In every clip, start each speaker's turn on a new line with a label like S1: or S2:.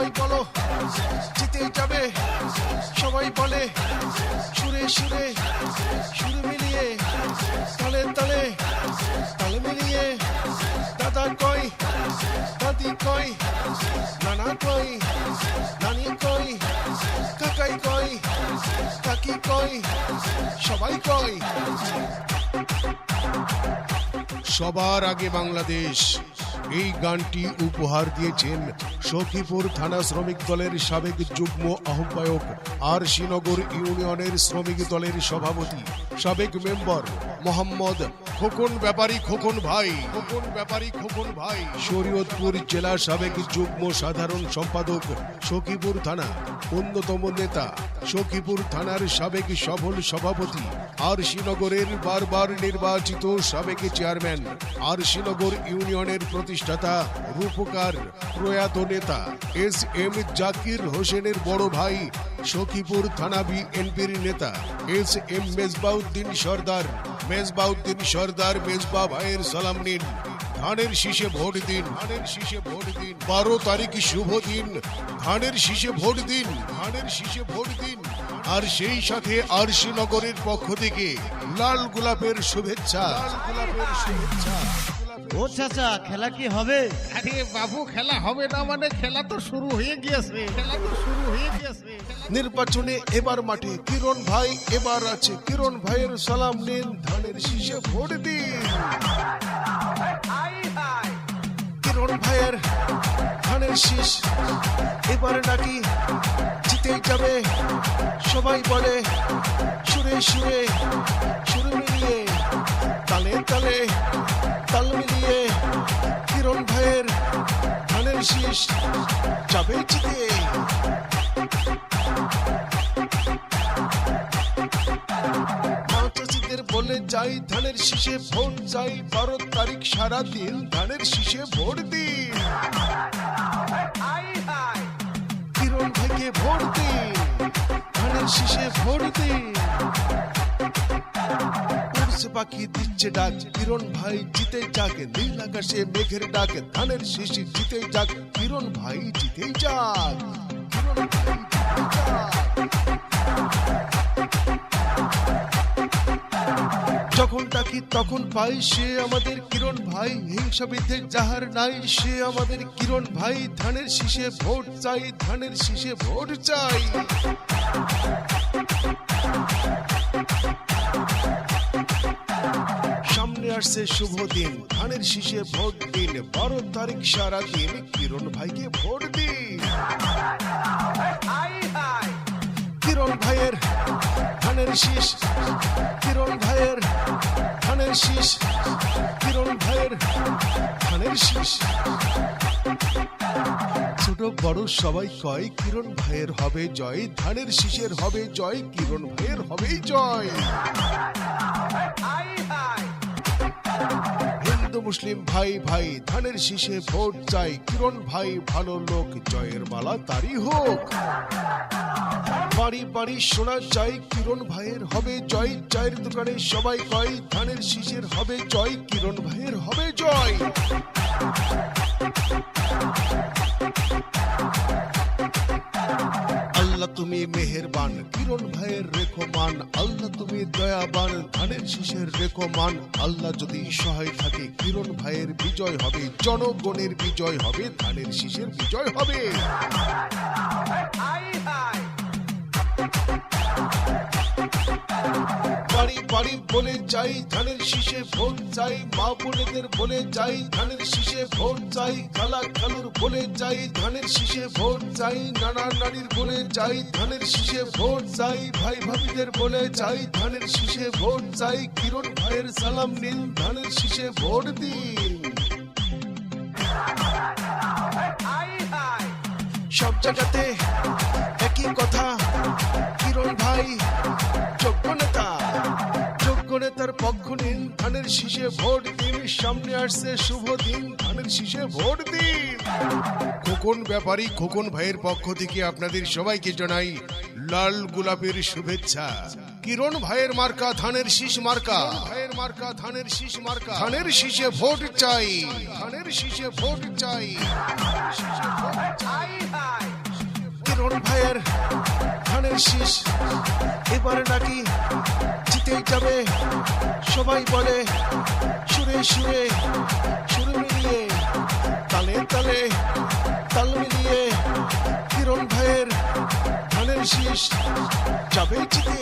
S1: সবাই বলো জিতে যাবে। সবাই বলে, সুরে সুরে, সুর মিলিয়ে, তালে তালে, তাল মিলিয়ে। দাদা কই, দাদি কই, নানা কই, নানি কই, কাকাই কই, কাকি কই, সবাই কই। সবার আগে বাংলাদেশ। এই গানটি উপহার দিয়েছেন সখীপুর থানা শ্রমিক দলের সাবেক যুগ্ম আহ্বায়ক আর শ্রীনগর ইউনিয়নের শ্রমিক দলের সভাপতি, সাবেক মেম্বার মোহাম্মদ খোকন ব্যাপারী খোকন ভাই। খোকন ব্যাপারী খোকন ভাই। শরীয়তপুর জেলা সাবেক যুগ্ম সাধারণ সম্পাদক সখীপুর থানা, অন্যতম নেতা সখীপুর থানার সাবেক সফল সভাপতি আর শ্রীনগরের বারবার নির্বাচিত সাবেক চেয়ারম্যান আর শ্রীনগর ইউনিয়নের প্রতিষ্ঠাতা রূপকার প্রয়াত নেতা এস এম জাকির হোসেনের বড় ভাই সখীপুর থানা বিএনপির নেতা এস এম মেজবাউদ্দিন সর্দার মেজবাউদ্দিন সর্দার, মেজবা ভাইয়ের সালাম নিন। ধানের শীষে ভোট দিন। ধানের শীষে ভোট দিন। বারো তারিখ শুভ দিন। ধানের শীষে ভোট দিন। ধানের শীষে ভোট দিন। আর সেই সাথে আরশি নগরের পক্ষ থেকে লাল গোলাপের শুভেচ্ছা। লাল গোলাপের শুভেচ্ছা।
S2: ও চাচা খেলা কি হবে?
S3: আরে বাবু খেলা হবে না মানে খেলা তো শুরু হয়ে গিয়েছে। খেলা তো শুরু হয়ে গিয়েছে।
S1: নির্বাচনে এবার মাঠে কিরণ ভাই এবার আছে। কিরণ ভাইয়ের সালাম নিন ধানের শীষে ভোট দিন। কিরণ ভাইয়ের ধানের শীষ এবার নাকি জিতে যাবে। সবাই বলে সুরে সুরে যাই ধানের শীষে ভোট চাই বারো তারিখ সারা দিন ধানের শীষে ভোট দিন। কিরণ ভাইকে ভোট দিন, ধানের শীষে ভোট দিন। পাখি দিচ্ছে ডাক, কিরণ ভাই জিতে যাক, নীল আকাশে মেঘের ডাক, ধানের শীষে জিতে যাক, কিরণ ভাই জিতে যাক, কিরণ ভাই জিতে যাক। যখন ডাকি তখন পাই সে আমাদের কিরণ ভাই। হিংসা বিদ্বেষ যাহার নাই সে আমাদের কিরণ ভাই। ধানের শীষে ভোট চাই ধানের শীষে ভোট চাই। সামনে আসছে শুভ দিন ধানের শীষে ভোট দিন। বারো তারিখ সারা দিন কিরণ ভাইকে ভোট দিন। কিরণ ভাইয়ের ধানের শীষ, কিরণ ভাইয়ের ধানের শীষ, কিরণ ভাইয়ের ধানের শীষ। ছোট বড় সবাই কয়, কিরণ ভাইয়ের হবে জয়, ধানের শীষের হবে জয়, কিরণ ভাইয়ের হবেই জয়। মুসলিম ভাই ভাই, ধানের শীষে ভোট চাই। কিরণ ভাই, ভালো লোক, জয়ের মালা তারই হোক। বাড়ি বাড়ি শোনা চাই, কিরণ ভাইয়ের হবে জয়। চায়ের দোকানে সবাই কয়, ধানের শীষের হবে জয়, কিরণ ভাইয়ের হবে জয়। তুমি মেহেরবান, কিরণ ভাইয়ের রেখো মান আল্লাহ তুমি দয়াবান, ধানের শীষের রেখো মান আল্লাহ যদি সহায় থাকে, কিরণ ভাইয়ের বিজয় হবে, জনগণের বিজয় হবে, ধানের শীষের বিজয় হবে। বাড়ি বাড়ি বলে যাই, ধানের শীষে ভোট চাই, মা বোনেদের বলে যাই, ধানের শীষে ভোট চাই, খালা খালুর বলে যাই, ধানের শীষে ভোট চাই, নানা নানির বলে যাই, ধানের শীষে ভোট চাই, ভাই ভাবিদের বলে যাই, ধানের শীষে ভোট চাই, কিরণ ভাইয়ের সালাম নিন, ধানের শীষে ভোট দিন। সব জায়গাতে একই কথা, কিরণ ভাই যোগ্য যোগ্য নেতার পক্ষ নিন। ধানের শীষে ভোট দিন। সামনে আসছে শুভ দিন। ধানের শীষে ভোট দিন। খোকন ব্যাপারী খোকন ভাইয়ের পক্ষ থেকে আপনাদের সবাইকে জানাই লাল গোলাপের শুভেচ্ছা। কিরণ ভাইয়ের মার্কা ধানের শীষ মার্কা। ভাইয়ের মার্কা ধানের শীষ মার্কা। ধানের শীষে ভোট চাই। ধানের শীষে ভোট চাই। ধানের শীষে ভোট চাই কিরণ ভাইয়ের ধানের শীষ এবারে নাকি জিতেই যাবে। সবাই বলে, সুরে সুরে সুরে মিলিয়ে, তালে তালে, তাল মিলিয়ে কিরণ ভাইয়ের ধানের শীষ যাবে জিতে।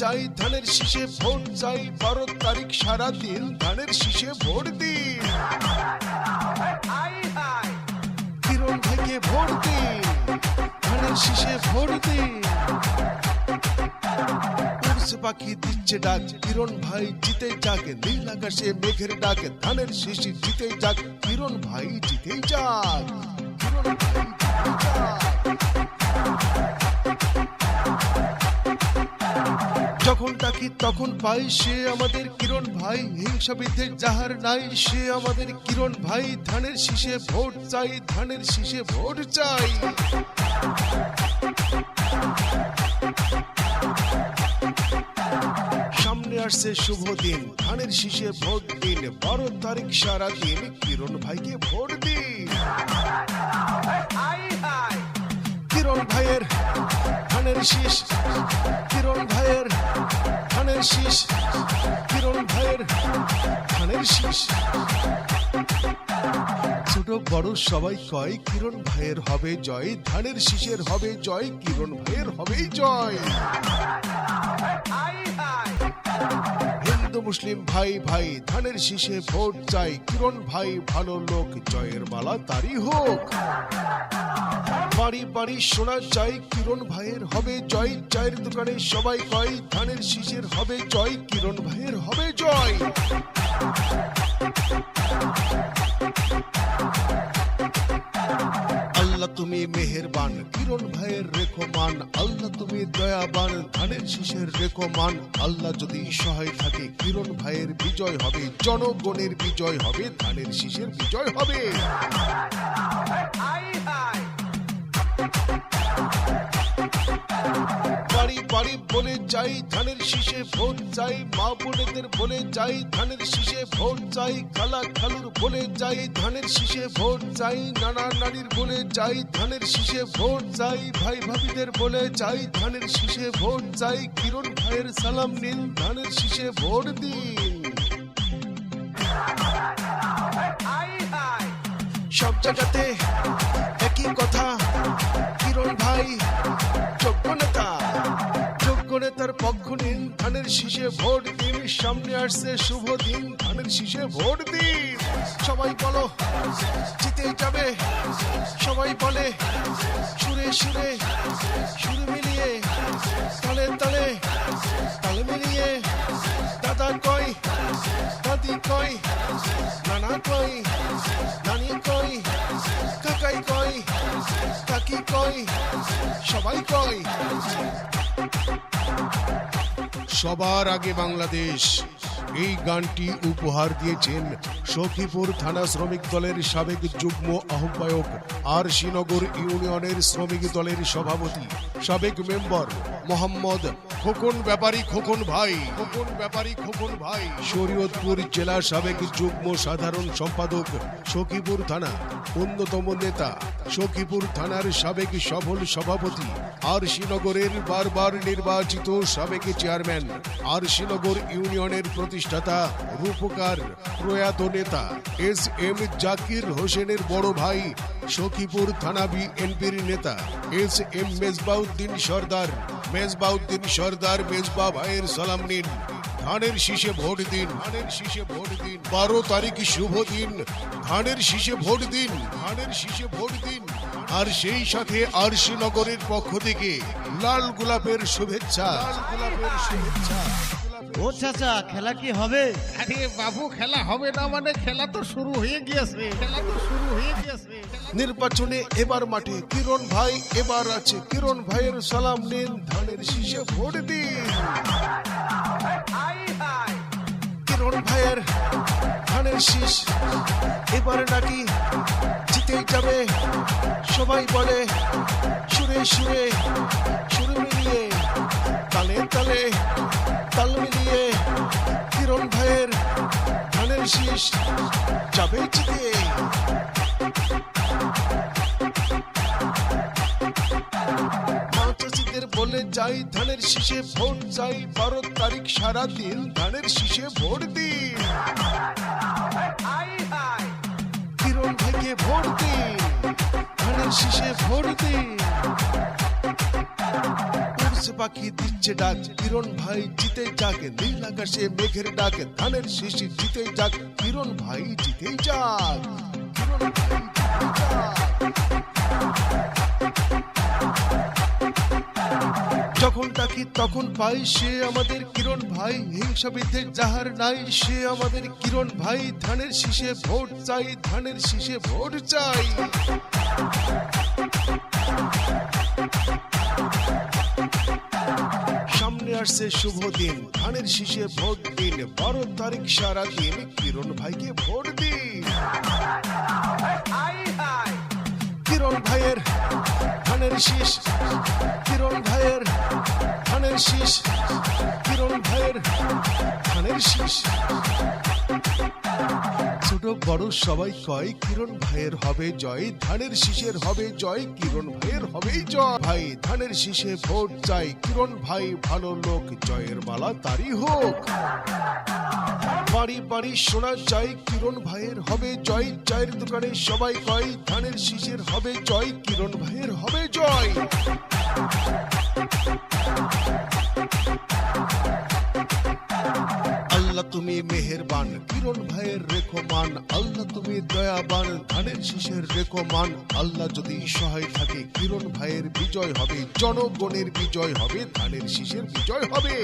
S1: যাই ধানের শীষে ভোট চাই বারো তারিখ সারা দিন ধানের শীষে ভোট দিন। কিরণ ভোট দিন, ধানের শীষে ভোট দিন। পাখি দিচ্ছে ডাক কিরণ ভাই জিতে যাক, নীল আকাশে মেঘের ডাক, ধানের শীষে জিতে যাক কিরণ ভাই জিতেই যাক। কিরণ ভাই জিতেই যাক। যখন ডাকি তখন পাই? সে আমাদের কিরণ ভাই। হিংসা বিদ্বেষ যাহার নাই, সে আমাদের কিরণ ভাই। ধানের শীষে ভোট চাই, ধানের শীষে ভোট চাই। সামনে আসছে শুভ দিন, ধানের শীষে ভোট দিন। বারো তারিখ সারা দিন কিরণ ভাইকে ভোট দিন। কিরণ ভাইয়ের ধানের শীষ, কিরণ ভাইয়ের ধানের শীষ, কিরণ ভাইয়ের ধানের শীষ। ছোট বড় সবাই কয়, কিরণ ভাইয়ের হবে জয়, ধানের শীষের হবে জয়, কিরণ ভাইয়ের হবে জয়। হিন্দু, মুসলিম ভাই ভাই, ধানের শীষে ভোট চাই, কিরণ ভাই ভালো লোক, জয়ের মালা তারই হোক। বাড়ি বাড়ি শোনা চাই কিরণ ভাইয়ের হবে জয়। চায়ের দোকানে সবাই কয়, ধানের শীষের হবে জয়, কিরণ ভাইয়ের হবে জয়। আল্লাহ তুমি মেহেরবান, কিরণ ভাইয়ের রেখো মান আল্লাহ তুমি দয়াবান, ধানের শীষের রেখো মান আল্লাহ যদি সহায় থাকে, কিরণ ভাইয়ের বিজয় হবে, জনগণের বিজয় হবে, ধানের শীষের বিজয় হবে। বাড়ি বলে যাই, ধানের শীষে ভোট চাই, মা বোনেদের বলে যাই, ধানের শীষে ভোট চাই, খালা খালুর বলে যাই, ধানের শীষে ভোট চাই, নানা নারীর বলে যাই, ধানের শীষে ভোট চাই, ভাই ভাবিদের বলে যাই, ধানের শীষে ভোট চাই, কিরণ ভাইয়ের সালাম নিন, ধানের শীষে ভোট দিন। সব জায়গাতে একই কথা, কিরণ ভাই নেতার পক্ষ নিন, ধানের শীষে ভোট দিন, সামনে আসছে শুভ দিন, ধানের শীষে ভোট দিন। সবাই বলো, জিতে যাবে। সবাই বলে, সুরে সুরে, সুর মিলিয়ে, তালে তালে তালে মিলিয়ে, দাদা কয় দাদি কয় নানা কয় নানি কয় কাকাই কয় কাকি কয় সবাই কয় সবার আগে বাংলাদেশ। এই গানটি উপহার দিয়েছেন সখীপুর থানা শ্রমিক দলের সাবেক যুগ্ম আহ্বায়ক আর শ্রীনগর ইউনিয়নের শ্রমিক দলের সভাপতি, সাবেক মেম্বার মোহাম্মদ খোকন ব্যাপারী খোকন ভাই। খোকন ব্যাপারী খোকন ভাই। শরীয়তপুর জেলা সাবেক যুগ্ম সাধারণ সম্পাদক সখীপুর থানা। অন্যতম নেতা সখীপুর থানার সাবেক সফল সভাপতি আর শ্রীনগরের বারবার নির্বাচিত সাবেক চেয়ারম্যান আর শ্রীনগর ইউনিয়নের প্রতিষ্ঠাতা, রূপকার, প্রয়াত নেতা এস এম জাকির হোসেনের বড় ভাই, সখীপুর থানা বিএনপির নেতা এস এম মেজবাউদ্দিন সর্দার মেজবাউদ্দিন সর্দার মেজবা ভাইয়ের সালাম নিন। ধানের শীষে ভোট দিন। ধানের শীষে ভোট দিন। বারো তারিখ শুভ দিন। ধানের শীষে ভোট দিন। ধানের শীষে ভোট দিন। আর সেই সাথে আরশি নগরের পক্ষ থেকে লাল গোলাপের শুভেচ্ছা। লাল গোলাপের শুভেচ্ছা।
S2: ও চাচা খেলা কি হবে?
S3: আরে বাবু খেলা হবে না মানে খেলা তো শুরু হয়ে গিয়েছে। খেলা তো শুরু হয়ে গিয়েছে।
S1: নির্বাচনে এবার মাঠে কিরণ ভাই এবার আছে কিরণ ভাইয়ের সালাম নিন ধানের শীষে ভোট দিন। কিরণ ভাইয়ের ধানের শীষ। এবার নাকি জিতেই যাবে। সবাই বলে, সুরে সুরে, সুর মিলিয়ে, তালে তালে, তাল মিলিয়ে কিরণ ভাইয়ের ধানের শীষ যাবে জিতে। যাই ধানের শীষে, ভোট চাই বারো তারিখ সারা দিন ধানের শীষে ভোট দিন। কিরণ ভাইকে ভোট দিন, ধানের শীষে ভোট দিন। পাখি দিচ্ছে ডাক, কিরণ ভাই জিতে যাক, নীল আকাশে মেঘের ডাক, ধানের শীষে জিতে যাক, কিরণ ভাই জিতে যাক। কিরণ ভাই ডাকি তখন পাই সে আমাদের কিরণ ভাই। হিংসা বিদ্বেষ যাহার নাই, সে আমাদের কিরণ ভাই। ধানের শীষে ভোট চাই, ধানের শীষে ভোট চাই। সামনে আসছে শুভ দিন, ধানের শীষে ভোট দিন। বারো তারিখ সারা দিন কিরণ ভাইকে ভোট দিন। কিরণ ভাইয়ের ধানের শীষ, কিরণ ভাইয়ের বড় সবাই কয় কিরণ ভাইয়ের হবে জয়? ধানের শীষের হবে জয়, কিরণ ভাইয়ের হবেই জয়। ভাই, ধানের শীষে ভোট চাই, কিরণ ভাই ভালো লোক, জয়ের মালা তারই হোক। বাড়ি বাড়ি শোনা যায় কিরণ ভাইয়ের হবে জয়। চায়ের দোকানে সবাই কয়, ধানের শীষের হবে জয়, কিরণ ভাইয়ের হবে জয়। রেখো মান আল্লাহ যদি সহায় থাকে, কিরণ ভাইয়ের বিজয় হবে, জনগণের বিজয় হবে, ধানের শীষের বিজয় হবে।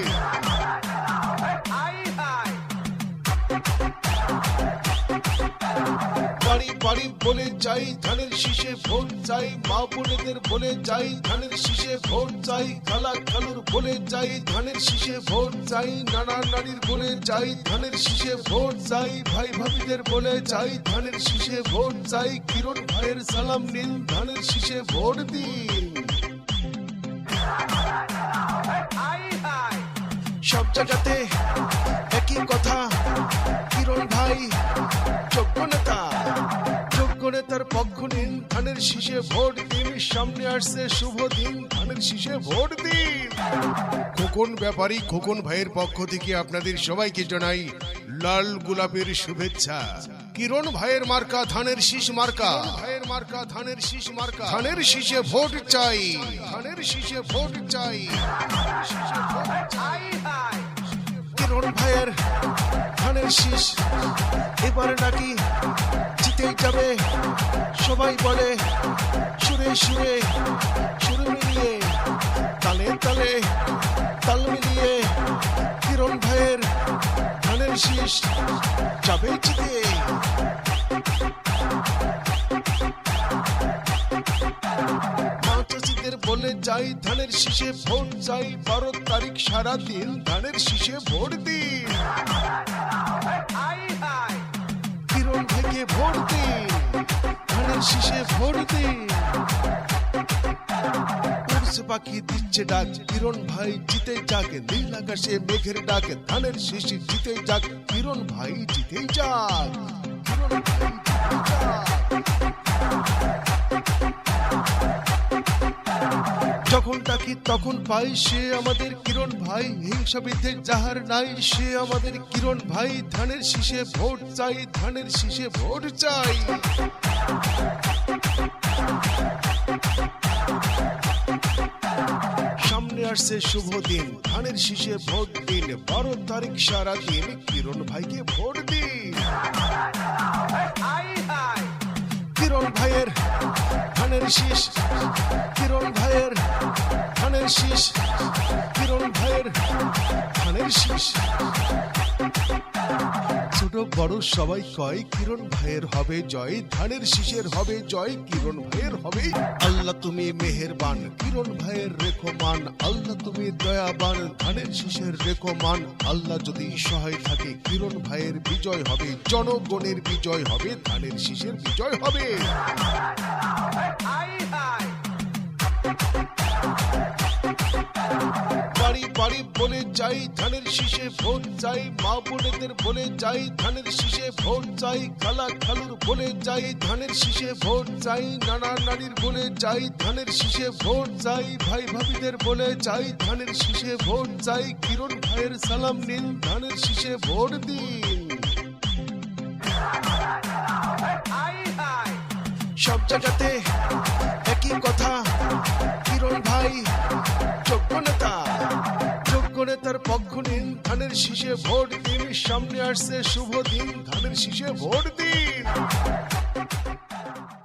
S1: বাড়ি বাড়ি বলে যাই ধানের শীষে ভোট চাই মা বোনেদের বলে যাই ধানের শীষে ভোট চাই খালা খালুর বলে যাই ধানের শীষে ভোট চাই নানা নানির বলে যাই ধানের শীষে ভোট চাই ভাই ভাবিদের বলে যাই ধানের শীষে ভোট চাই কিরণ ভাইয়ের সালাম নিন ধানের শীষে ভোট দিন। সব জায়গাতে নেতার পক্ষ নিন ধানের শীষে ভোট দিন সামনে আসছে শুভ দিন ধানের শীষে ভোট দিন। খোকন ব্যাপারী খোকন ভাইয়ের পক্ষ থেকে আপনাদের সবাইকে জানাই লাল গোলাপের শুভেচ্ছা। কিরণ ভাইয়ের মার্কা ধানের শীষ মার্কা। ভাইয়ের মার্কা ধানের শীষ মার্কা। ধানের শীষে ভোট চাই। ধানের শীষে ভোট চাই। শীষে ভোট চাই। কিরণ ভাইয়ের ধানের শীষ এবারে নাকি জিতেই যাবে। সবাই বলে সুরে সুরে যাই ধানের শীষে ভোট চাই বারো তারিখ সারা দিন ধানের শীষে ভোট দিন। কিরণ ভাইকে ভোট দিন, ধানের শীষে ভোট দিন। পাখি দিচ্ছে ডাক কিরণ ভাই জিতে যাক, নীল আকাশে মেঘের ডাক, ধানের শীষে জিতে যাক কিরণ ভাই জিতে যাক কিরণ ভাই জিতে যাক। ডাকি তখন পাই সে আমাদের কিরণ ভাই। হিংসা বিদ্বেষ যাহার নাই, সে আমাদের কিরণ ভাই। ধানের শীষে ভোট চাই, ধানের শীষে ভোট চাই। সামনে আসছে শুভ দিন, ধানের শীষে ভোট দিন। বারো তারিখ সারা দিন কিরণ ভাইকে ভোট দিন। কিরণ ভাইয়ের ধানের শীষ, কিরণ ভাইয়ের ধানের শীষ, কিরণ ভাইয়ের ধানের শীষ। ছোট বড় সবাই কয়, কিরণ ভাইয়ের হবে জয়, ধানের শীষের হবে জয়, কিরণ ভাইয়ের হবে। আল্লাহ তুমি মেহেরবান, কিরণ ভাইয়ের রেখো মান আল্লাহ তুমি দয়াবান, ধানের শীষের রেখো মান আল্লাহ যদি সহায় থাকে, কিরণ ভাইয়ের বিজয় হবে, জনগণের বিজয় হবে, ধানের শীষের বিজয় হবে। বাড়ি বাড়ি বলে যাই, ধানের শীষে ভোট চাই, মা বোনেদের বলে যাই, ধানের শীষে ভোট চাই, খালা খালুর বলে যাই, ধানের শীষে ভোট চাই, নানা নারীর বলে যাই, ধানের শীষে ভোট চাই, ভাই ভাবিদের বলে যাই, ধানের শীষে ভোট চাই, কিরণ ভাইয়ের সালাম নিন, ধানের শীষে ভোট দিন। সব জায়গাতে একই কথা। কিরণ ভাই, যোগ্য নেতা। যোগ্য নেতার পক্ষ নিন, ধানের শীষে ভোট দিন, সামনে আসছে শুভ দিন, ধানের শীষে ভোট দিন।